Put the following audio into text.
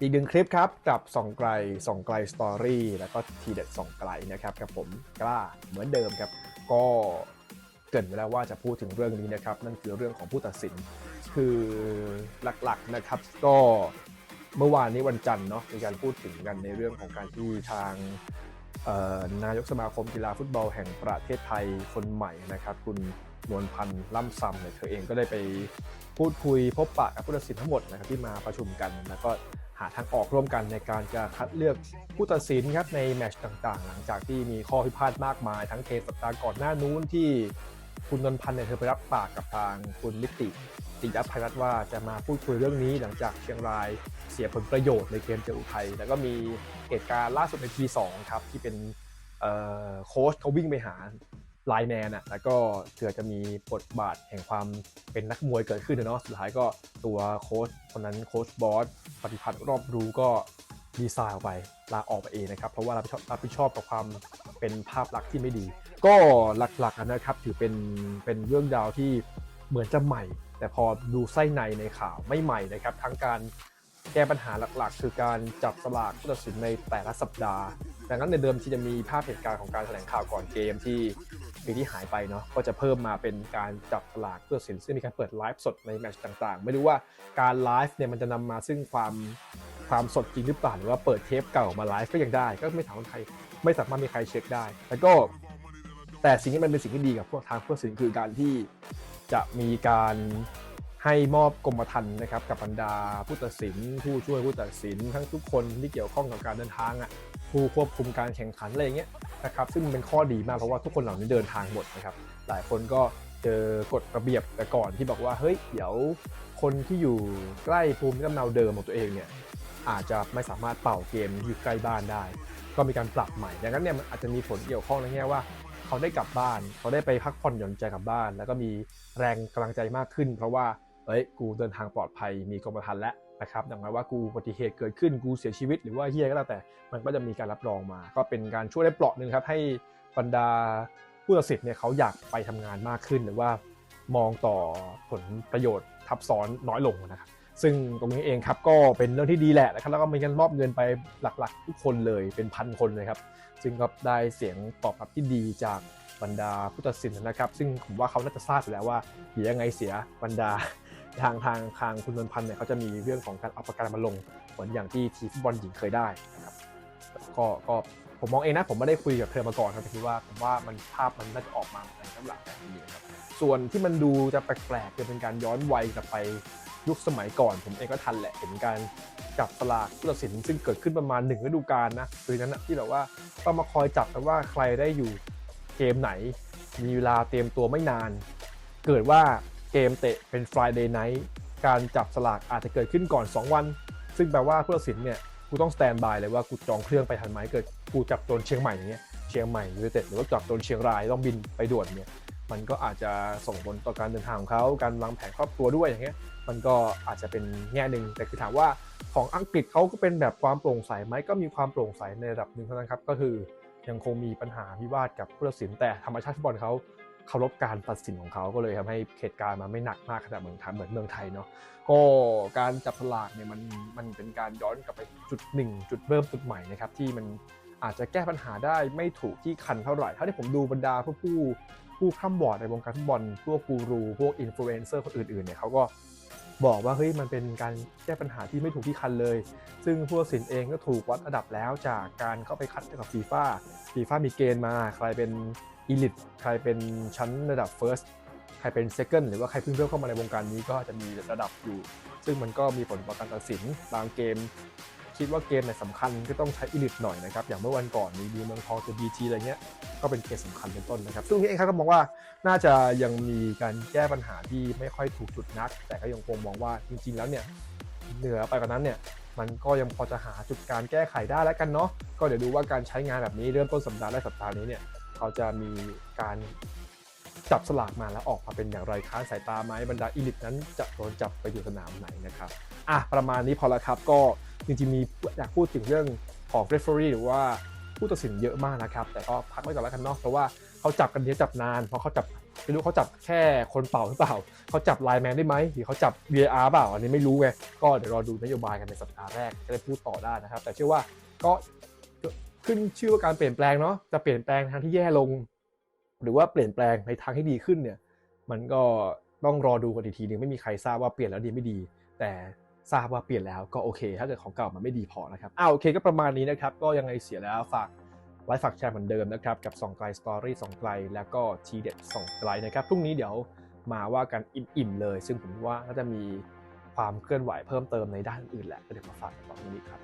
อีกหนึ่งคลิปครับกับส่องไกลส่องไกลสตอรี่แล้วก็ทีเด็ดส่องไกลนะครับกับผมกล้าเหมือนเดิมครับ ก็เกินไว้แล้วว่าจะพูดถึงเรื่องนี้นะครับนั่นคือเรื่องของผู้ตัดสิน คือหลักๆนะครับ ก็เมื่อวานนี้วันจันทร์เนาะมีการพูดถึงกันในเรื่องของการที่ทางนายกสมาคมกีฬาฟุตบอลแห่งประเทศไทยคนใหม่นะครับ คุณนวลพันธ์ล่ำซำเนี่ยเธอเองก็ได้ไปพูดคุยพบปะกับผู้ตัดสินทั้งหมดนะครับที่มาประชุมกันแล้วก็ หาทางออกร่วมกันในการจะคัดเลือกผู้ตัดสินครับในแมตช์ต่างๆ หลังจากที่มีข้อพิพาทมากมาย ทั้งเทสัปดาห์ก่อนหน้านู้นที่คุณนนพันธ์เนี่ยเธอไปรับปากกับทางคุณนิติติยภัยรัตน์ว่าจะมาพูดคุยเรื่องนี้หลังจากเชียงรายเสียผลประโยชน์ในเกมเจออุทัยแล้วก็มีเหตุการณ์ล่าสุดในทีสองครับที่เป็นโค้ชเขาวิ่งไปหา ไลน์แมนอะแล้วก็เกือบจะมีบทบาทแห่งความเป็นนักมวยเกิดขึ้นนะเนาะสุดท้ายก็ตัวโค้ชคนนั้นโค้ชบอสปฏิพัฒน์รอบรู้ก็ดีไซน์ออกไปลาออกไปเองนะครับ เพราะว่ารับผิดชอบรับผิดชอบกับความเป็นภาพลักษณ์ที่ไม่ดี ก็หลักๆนะครับถือเป็นเป็นเรื่องราวที่เหมือนจะใหม่ แต่พอดูไส้ในในข่าวไม่ใหม่นะครับ ทั้งการแก้ปัญหาหลักๆ คือการจับสลากผู้ตัดสินในแต่ละสัปดาห์ ดังนั้นในเดิมที่จะมีภาพเหตุการณ์ของการแถลงข่าวก่อนเกมที่ ปีที่หายไปเนาะก็จะเพิ่มมาเป็นการจับสลากผู้ตัดสินซึ่งมีการเปิดไลฟ์สดในแมตช์ต่างๆ ไม่รู้ว่าการไลฟ์เนี่ยมันจะนำมาซึ่งความความสดจริงหรือเปล่าหรือว่าเปิดเทปเก่ามาไลฟ์ก็ยังได้ ก็ไม่ถามใครไม่สามารถมีใครเช็คได้ แล้วก็แต่สิ่งที่มันเป็นสิ่งที่ดีกับพวกทางผู้ตัดสินคือการที่จะมีการให้มอบกรมธรรม์นะครับกับบรรดาผู้ตัดสิน ผู้ช่วยผู้ตัดสินทั้งทุกคนที่เกี่ยวข้องกับการเดินทางอะผู้ควบคุมการแข่งขันอะไรอย่างเงี้ย นะครับซึ่งมันเป็นข้อดีมากเพราะว่าทุกคนเหล่านี้เดินทางหมดนะครับหลายคนก็เจอกฎระเบียบแต่ก่อนที่บอกว่าเฮ้ยเดี๋ยวคนที่อยู่ใกล้ภูมิลำเนาเดิมของตัวเองเนี่ยอาจจะไม่สามารถเป่าเกมอยู่ใกล้บ้านได้ ก็มีการปรับใหม่ ดังนั้นเนี่ยมันอาจจะมีผลเกี่ยวข้องในแง่ว่า เขาได้กลับบ้าน เขาได้ไปพักผ่อนหย่อนใจกลับบ้าน แล้วก็มีแรงกำลังใจมากขึ้น เพราะว่า เอ้ยกูเดินทางปลอดภัยมีกรมธรรม์แล้วนะครับดังนั้นว่ากูอุบัติเหตุเกิดขึ้นกูเสียชีวิต หรือว่าเฮียก็แล้วแต่ มันก็จะมีการรับรองมา ก็เป็นการช่วยได้เปราะหนึ่งครับให้บรรดาผู้ตัดสินเนี่ยเขาอยากไปทำงานมากขึ้น หรือว่ามองต่อผลประโยชน์ทับซ้อนน้อยลงนะครับซึ่งตรงนี้เองครับก็เป็นเรื่องที่ดีแหละนะครับแล้วก็มีการมอบเงินไปหลักๆ ทุกคนเลยเป็นพันคนเลยครับ ซึ่งก็ได้เสียงตอบรับที่ดีจากบรรดาผู้ตัดสินนะครับ ซึ่งผมว่าเขาน่าจะทราบอยู่แล้วว่าเดี๋ยยังไงเสียบรรดา ทางทางทางคุณนวลพันธ์เนี่ยเขาจะมีเรื่องของการเอาประกันมาลงเหมือนอย่างที่ทีฟุตบอลหญิงเคยได้นะครับก็ก็ผมมองเองนะผมไม่ได้คุยกับเธอมาก่อนครับแต่คิดว่าผมว่ามันภาพมันน่าจะออกมาในน้ำหลักแบบนี้นะครับส่วนที่มันดูจะแปลกๆจะเป็นการย้อนวัยกลับไปยุคสมัยก่อน ผมเองก็ทันแหละเห็นการจับสลากผู้ตัดสินซึ่งเกิดขึ้นประมาณหนึ่งฤดูกาลนะคือนั้นนะที่แบบว่าต้องมาคอยจับกันว่าใครได้อยู่เกมไหน มีเวลาเตรียมตัวไม่นาน เกิดว่า เกมเตะเป็น Friday Night การจับสลากอาจจะเกิดขึ้นก่อน 2 วัน ซึ่งแปลว่าผู้ตัดสินเนี่ยกูต้องสแตนบายเลยว่ากูจองเครื่องไปทันไหมเกิดกูจับโดนเชียงใหม่อย่างเงี้ยเชียงใหม่ยูไนเต็ดหรือว่าจับโดนเชียงรายต้องบินไปด่วนเนี่ยมันก็อาจจะส่งผลต่อการเดินทางของเขาการวางแผนครอบครัวด้วยอย่างเงี้ยมันก็อาจจะเป็นแง่หนึ่งแต่คือถามว่าของอังกฤษเขาก็เป็นแบบความโปร่งใสไหมก็มีความโปร่งใสในระดับหนึ่งเท่านั้นครับก็คือยังคงมีปัญหาพิวาทกับผู้ตัดสินแต่ธรรมชาติฟุตบอลเขา เคารพการตัดสินของเขาก็เลยทำให้เหตุการณ์มันไม่หนักมากขนาดเมืองไทยเหมือนเมืองไทยเนาะก็การจับสลากเนี่ยมันมันเป็นการย้อนกลับไปจุดหนึ่งจุดเริ่มจุดใหม่นะครับที่มันอาจจะแก้ปัญหาได้ไม่ถูกที่คันเท่าไหร่ถ้าที่ผมดูบรรดาผู้ผู้ผู้ข้ามบอร์ดในวงการฟุตบอลพวกกูรูพวกอินฟลูเอนเซอร์คนอื่นๆเนี่ยเขาก็บอกว่าเฮ้ยมันเป็นการแก้ปัญหาที่ไม่ถูกที่คันเลย ซึ่งผู้ตัดสินเองก็ถูกวัดระดับแล้วจากการเข้าไปคัดกับฟีฟ่าฟีฟ่ามีเกณฑ์มาใครเป็น อีลิทใครเป็นชั้นระดับ First ใครเป็น Second หรือว่าใครเพิ่งเริ่มเข้ามาในวงการนี้ก็จะมีระดับอยู่ ซึ่งมันก็มีผลต่อการตัดสินบางเกม คิดว่าเกมไหนสำคัญก็ต้องใช้อีลิทหน่อยนะครับ อย่างเมื่อวันก่อนมีดีเมืองทองเจอบีจีอะไรเงี้ยก็เป็นเคสสำคัญเป็นต้นนะครับ ซึ่งพี่เองครับก็มองว่าน่าจะยังมีการแก้ปัญหาที่ไม่ค่อยถูกจุดนัก แต่ก็ยังคงมองว่าจริง ๆ แล้วเนี่ยเหนือไปกว่านั้นเนี่ยมันก็ยังพอจะหาจุดการแก้ไขได้แล้วกันเนาะก็เดี๋ยวดูว่าการใช้งานแบบนี้เริ่มต้นสัปดาห์และสัปดาห์นี้เนี่ย เขาจะมีการจับสลากมาแล้วออกมาเป็นอย่างไรค้านสายตาไหมบรรดาอีลิทนั้นจะโดนจับไปอยู่สนามไหนนะครับอะประมาณนี้พอละครับก็จริงๆมีอยากพูดถึงเรื่องของ referee หรือว่าผู้ตัดสินเยอะมากนะครับ แต่ก็พักไว้ก่อนแล้วกันเนาะเพราะว่าเขาจับกันเยอะจับนานเพอเขาจับไม่รู้เขาจับแค่คนเป่าหรือเปล่าเขาจับไลน์แมนได้ไหมหรือเขาจับ VAR เปล่าอันนี้ไม่รู้ไงก็เดี๋ยวรอดูนโยบายกันในสัปดาห์แรกจะได้พูดต่อได้นะครับ แต่เชื่อว่าก็ ขึ้นชื่อว่าการเปลี่ยนแปลงเนาะจะเปลี่ยนแปลงทางที่แย่ลง หรือว่าเปลี่ยนแปลงในทางที่ดีขึ้นเนี่ยมันก็ต้องรอดูกันอีกทีหนึงไม่มีใครทราบว่าเปลี่ยนแล้วดีไม่ดี แต่ทราบว่าเปลี่ยนแล้วก็โอเค ถ้าเกิดของเก่ามันไม่ดีพอนะครับอ้าวโอเคก็ประมาณนี้นะครับ ก็ยังไงเสียแล้วฝากไลฟ์ฝากแชร์เหมือนเดิมนะครับกับสองไกลสตอรี่สองไกลแล้วก็ทีเด็ดสองไกลนะครับพรุ่งนี้เดี๋ยวมาว่ากันอิ่มๆเลย ซึ่งผมว่าน่าจะมีความเคลื่อนไหวเพิ่มเติมในด้านอื่นแหละก็เดี๋ยวมาฝากกันตอนนี้ครับ